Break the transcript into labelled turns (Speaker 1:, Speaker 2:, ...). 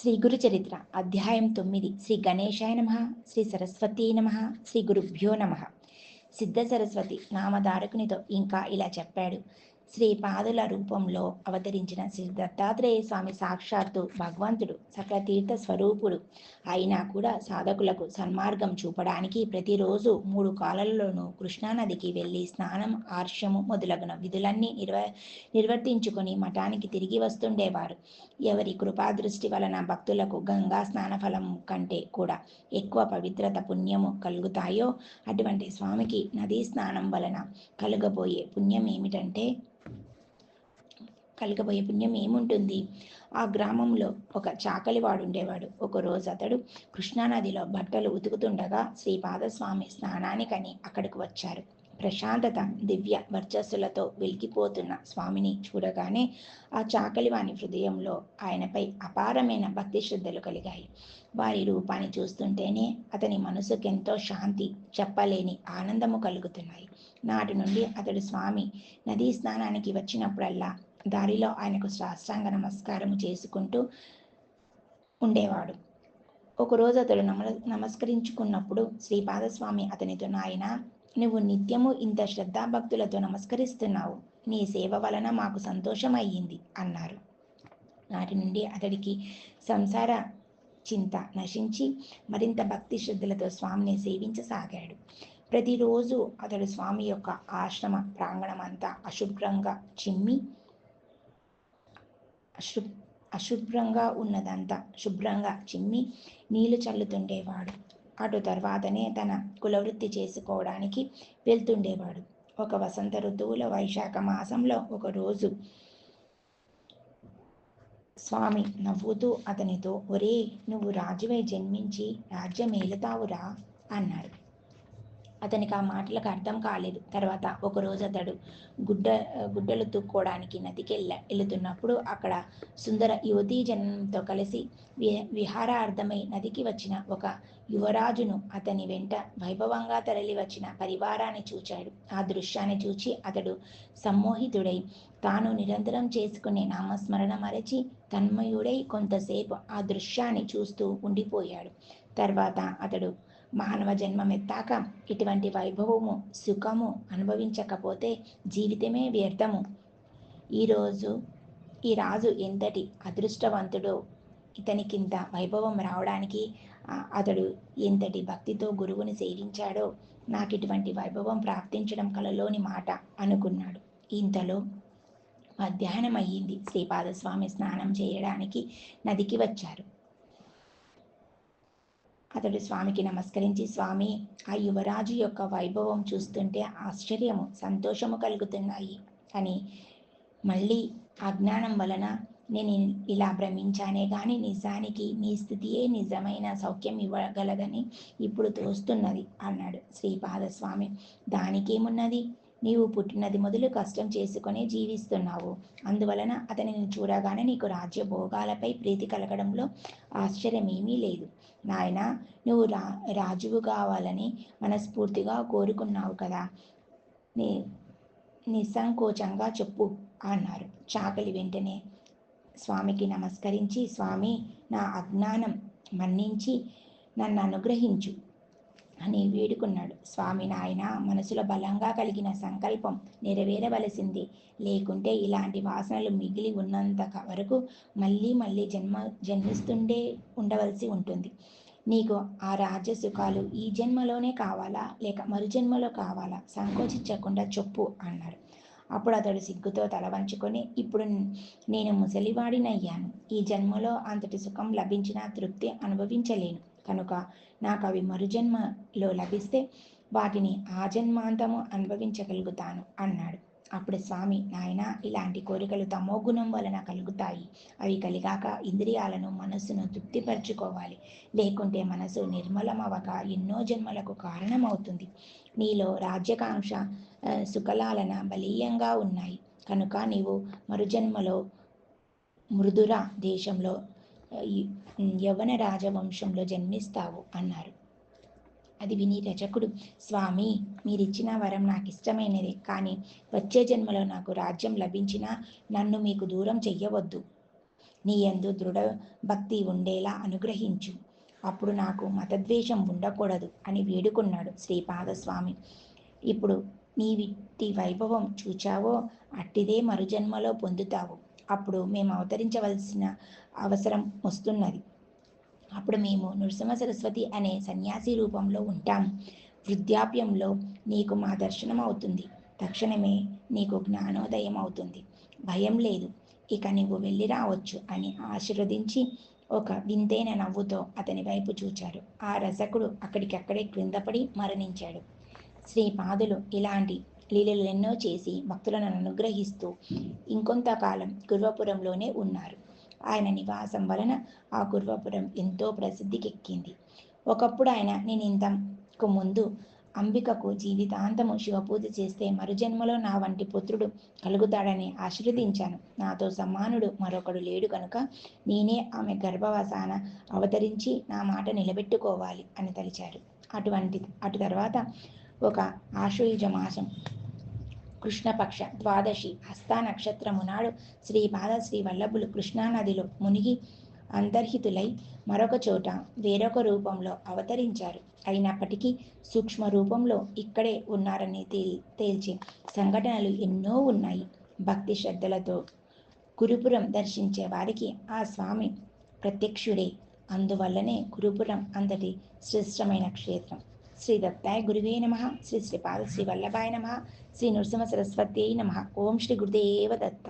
Speaker 1: శ్రీ గురు చరిత్ర అధ్యాయం తొమ్మిది. శ్రీ గణేశాయ నమ శ్రీ సరస్వతీ నమ శ్రీ గురుభ్యో నమ. సిద్ధ సరస్వతి నామధారకునితో ఇంకా ఇలా చెప్పాడు. శ్రీ పాదుల రూపంలో అవతరించిన శ్రీ దత్తాత్రేయ స్వామి సాక్షాత్తు భగవంతుడు సకల తీర్థ స్వరూపుడు. అయినా కూడా సాధకులకు సన్మార్గం చూపడానికి ప్రతిరోజు మూడు కాలాలలోనూ కృష్ణానదికి వెళ్ళి స్నానం ఆర్ష్యము మొదలగున విధులన్నీ నిర్వ నిర్వర్తించుకొని మఠానికి తిరిగి వస్తుండేవారు. ఎవరి కృపాదృష్టి వలన భక్తులకు గంగా స్నాన ఫలం కంటే కూడా ఎక్కువ పవిత్రత పుణ్యము కలుగుతాయో అటువంటి స్వామికి నదీ స్నానం వలన కలుగబోయే పుణ్యం ఏమిటంటే కలగబోయే పుణ్యం ఏముంటుంది? ఆ గ్రామంలో ఒక చాకలివాడు ఉండేవాడు ఒక రోజు అతడు కృష్ణానదిలో బట్టలు ఉతుకుతుండగా శ్రీపాదస్వామి స్నానానికని అక్కడికి వచ్చారు. ప్రశాంతత దివ్య వర్చస్సులతో వెలిగిపోతున్న స్వామిని చూడగానే ఆ చాకలివాని హృదయంలో ఆయనపై అపారమైన భక్తి శ్రద్ధలు కలిగాయి. వారి రూపాన్ని చూస్తుంటేనే అతని మనసుకెంతో శాంతి చెప్పలేని ఆనందము కలుగుతున్నాయి. నాటి నుండి అతడు స్వామి నదీ స్నానానికి వచ్చినప్పుడల్లా దారిలో ఆయనకు శాస్త్రాంగ నమస్కారం చేసుకుంటూ ఉండేవాడు. ఒకరోజు అతడు నమ నమస్కరించుకున్నప్పుడు శ్రీపాదస్వామి అతనితో నాయన నువ్వు నిత్యము ఇంత శ్రద్ధాభక్తులతో నమస్కరిస్తున్నావు. నీ సేవ వలన మాకు సంతోషం అయ్యింది అన్నారు. నాటి నుండి అతడికి సంసార చింత నశించి మరింత భక్తి శ్రద్ధలతో స్వామిని సేవించసాగాడు. ప్రతిరోజు అతడు స్వామి యొక్క ఆశ్రమ ప్రాంగణమంతా అశుభ్రంగా చిమ్మి అశు అశుభ్రంగా ఉన్నదంతా శుభ్రంగా చిమ్మి నీళ్ళు చల్లుతుండేవాడు. అటు తర్వాతనే తన కులవృత్తి చేసుకోవడానికి వెళ్తుండేవాడు. ఒక వసంత ఋతువులో వైశాఖ మాసంలో ఒక రోజు స్వామి నవ్వుతూ అతనితో ఒరే నువ్వు రాజువై జన్మించి రాజ్యం ఏలుతావురా అన్నాడు. అతనికి ఆ మాటలకు అర్థం కాలేదు. తర్వాత ఒకరోజు అతడు గుడ్డ గుడ్డలు తుక్కోవడానికి నదికి వెళ్ళ వెళుతున్నప్పుడు అక్కడ సుందర యువతీ జనంతో కలిసి వి విహారార్థమై నదికి వచ్చిన ఒక యువరాజును అతని వెంట వైభవంగా తరలి వచ్చిన పరివారాన్ని చూచాడు. ఆ దృశ్యాన్ని చూచి అతడు సమ్మోహితుడై తాను నిరంతరం చేసుకునే నామస్మరణ మరచి తన్మయుడై కొంతసేపు ఆ దృశ్యాన్ని చూస్తూ ఉండిపోయాడు. తర్వాత అతడు మానవ జన్మమెత్తాక ఇటువంటి వైభవము సుఖము అనుభవించకపోతే జీవితమే వ్యర్థము. ఈరోజు ఈ రాజు ఎంతటి అదృష్టవంతుడో ఇతనికింత వైభవం రావడానికి అతడు ఎంతటి భక్తితో గురువుని సేవించాడో నాకు ఇటువంటి వైభవం ప్రాప్తించడం కలలోని మాట అనుకున్నాడు. ఇంతలో మధ్యాహ్నం అయ్యింది శ్రీపాదస్వామి స్నానం చేయడానికి నదికి వచ్చారు. అతడు స్వామికి నమస్కరించి స్వామి ఆ యువరాజు యొక్క వైభవం చూస్తుంటే ఆశ్చర్యము సంతోషము కలుగుతున్నాయి అని మళ్ళీ అజ్ఞానం వలన నేను ఇలా భ్రమించానే కానీ నిజానికి నీ స్థితియే నిజమైన సౌఖ్యం ఇవ్వగలదని ఇప్పుడు తోస్తున్నది అన్నాడు శ్రీపాదస్వామి దానికేమున్నది? నీవు పుట్టినది మొదలు కష్టం చేసుకొని జీవిస్తున్నావు. అందువలన అతనిని చూడగానే నీకు రాజ్య భోగాలపై ప్రీతి కలగడంలో ఆశ్చర్యమేమీ లేదు. నాయన నువ్వు రా రాజువు కావాలని మనస్ఫూర్తిగా కోరుకున్నావు కదా. నీ నిస్సంకోచంగా చెప్పు అన్నారు. చాకలి వెంటనే స్వామికి నమస్కరించి స్వామి నా అజ్ఞానం మన్నించి నన్ను అనుగ్రహించు. అని వేడుకున్నాడు. స్వామి నాయన మనసులో బలంగా కలిగిన సంకల్పం నెరవేరవలసింది. లేకుంటే ఇలాంటి వాసనలు మిగిలి ఉన్నంత వరకు మళ్ళీ మళ్ళీ జన్మ జన్మిస్తుండే ఉండవలసి ఉంటుంది. నీకు ఆ రాజ్య సుఖాలు ఈ జన్మలోనే కావాలా? లేక మరు జన్మలో కావాలా? సంకోచించకుండా చెప్పు అన్నారు. అప్పుడు అతడు సిగ్గుతో తల వంచుకొని ఇప్పుడు నేను ముసలివాడినయ్యాను. ఈ జన్మలో అంతటి సుఖం లభించిన తృప్తి అనుభవించలేను. కనుక నాకు అవి మరుజన్మలో లభిస్తే వాటిని ఆ జన్మాంతము అనుభవించగలుగుతాను అన్నాడు. అప్పుడు స్వామి నాయన ఇలాంటి కోరికలు తమో గుణం వలన కలుగుతాయి. అవి కలిగాక ఇంద్రియాలను మనస్సును తృప్తిపరచుకోవాలి. లేకుంటే మనసు నిర్మలమవక ఎన్నో జన్మలకు కారణమవుతుంది. నీలో రాజ్యకాంక్ష సుఖలాలన బలీయంగా ఉన్నాయి. కనుక నీవు మరుజన్మలో మృదుర దేశంలో యవన రాజవంశంలో జన్మిస్తావు అన్నారు. అది విని రచకుడు స్వామి మీరిచ్చిన వరం నాకు ఇష్టమైనది కానీ వచ్చే జన్మలో నాకు రాజ్యం లభించినా నన్ను మీకు దూరం చెయ్యవద్దు. నీ యందు దృఢ భక్తి ఉండేలా అనుగ్రహించు. అప్పుడు నాకు మతద్వేషం ఉండకూడదు అని వేడుకున్నాడు శ్రీపాదస్వామి. ఇప్పుడు నీవిటి వైభవం చూచావో అట్టిదే మరుజన్మలో పొందుతావు. అప్పుడు మేము అవతరించవలసిన అవసరం వస్తున్నది. అప్పుడు మేము నృసింహ సరస్వతి అనే సన్యాసి రూపంలో ఉంటాం. వృద్ధాప్యంలో నీకు మా దర్శనం అవుతుంది. తక్షణమే నీకు జ్ఞానోదయం అవుతుంది. భయం లేదు. ఇక నువ్వు వెళ్ళి రావచ్చు అని ఆశీర్వదించి ఒక వింతైన నవ్వుతో అతని వైపు చూచారు ఆ రసకుడు అక్కడికక్కడే క్రిందపడి మరణించాడు. శ్రీపాదులు ఇలాంటి లీలలు ఎన్నో చేసి భక్తులను అనుగ్రహిస్తూ ఇంకొంతకాలం గుర్వపురంలోనే ఉన్నారు. ఆయన నివాసం వలన ఆ గుర్వపురం ఎంతో ప్రసిద్ధికెక్కింది. ఒకప్పుడు ఆయన నేను ఇంతకు ముందు అంబికకు జీవితాంతము శివపూజ చేస్తే మరుజన్మలో నా వంటి పుత్రుడు కలుగుతాడని ఆశీర్వదించాను. నాతో సమానుడు మరొకడు లేడు కనుక నేనే ఆమె గర్భవసాన అవతరించి నా మాట నిలబెట్టుకోవాలి అని తలిచారు. అటువంటి అటు తర్వాత ఒక ఆశ్వయుజ మాసం కృష్ణపక్ష ద్వాదశి హస్తా నక్షత్రము నాడు శ్రీపాద శ్రీ వల్లభులు కృష్ణానదిలో మునిగి అంతర్హితులై మరొక చోట వేరొక రూపంలో అవతరించారు. అయినప్పటికీ సూక్ష్మ రూపంలో ఇక్కడే ఉన్నారని తేల్ తేల్చే సంఘటనలు ఎన్నో ఉన్నాయి. భక్తి శ్రద్ధలతో గురుపురం దర్శించే వారికి ఆ స్వామి ప్రత్యక్షుడే. అందువల్లనే గురుపురం అంతటి శ్రేష్టమైన క్షేత్రం. శ్రీ దత్తాయ గురువే నమ శ్రీ శ్రీపాద శ్రీ వల్లభాయ నమ శ్రీ నృసింహ సరస్వతి నమ ఓం శ్రీ గురుదేవ దత్త